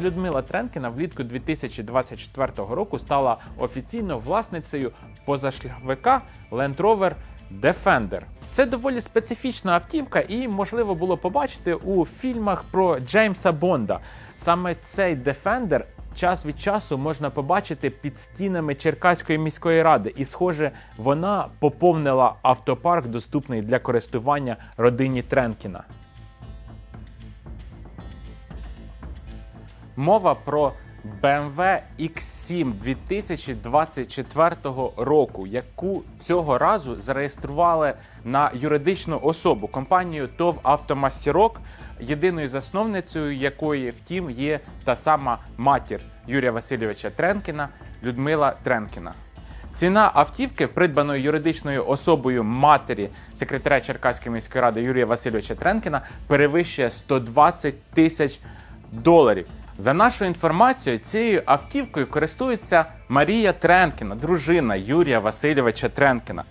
Людмила Тренкіна влітку 2024 року стала офіційно власницею позашляховика Land Rover Defender. Це доволі специфічна автівка, і можливо було побачити у фільмах про Джеймса Бонда. Саме цей Defender час від часу можна побачити під стінами Черкаської міської ради, і, схоже, вона поповнила автопарк, доступний для користування родині Тренкіна. Мова про BMW X7 2024 року, яку цього разу зареєстрували на юридичну особу компанію ТОВ Автомастірок, єдиною засновницею якої, втім, є та сама матір Юрія Васильовича Тренкіна Людмила Тренкіна. Ціна автівки, придбаної юридичною особою матері секретаря Черкаської міської ради Юрія Васильовича Тренкіна, перевищує 120 тисяч доларів. За нашою інформацією, цією автівкою користується Марія Тренкіна, дружина Юрія Васильовича Тренкіна.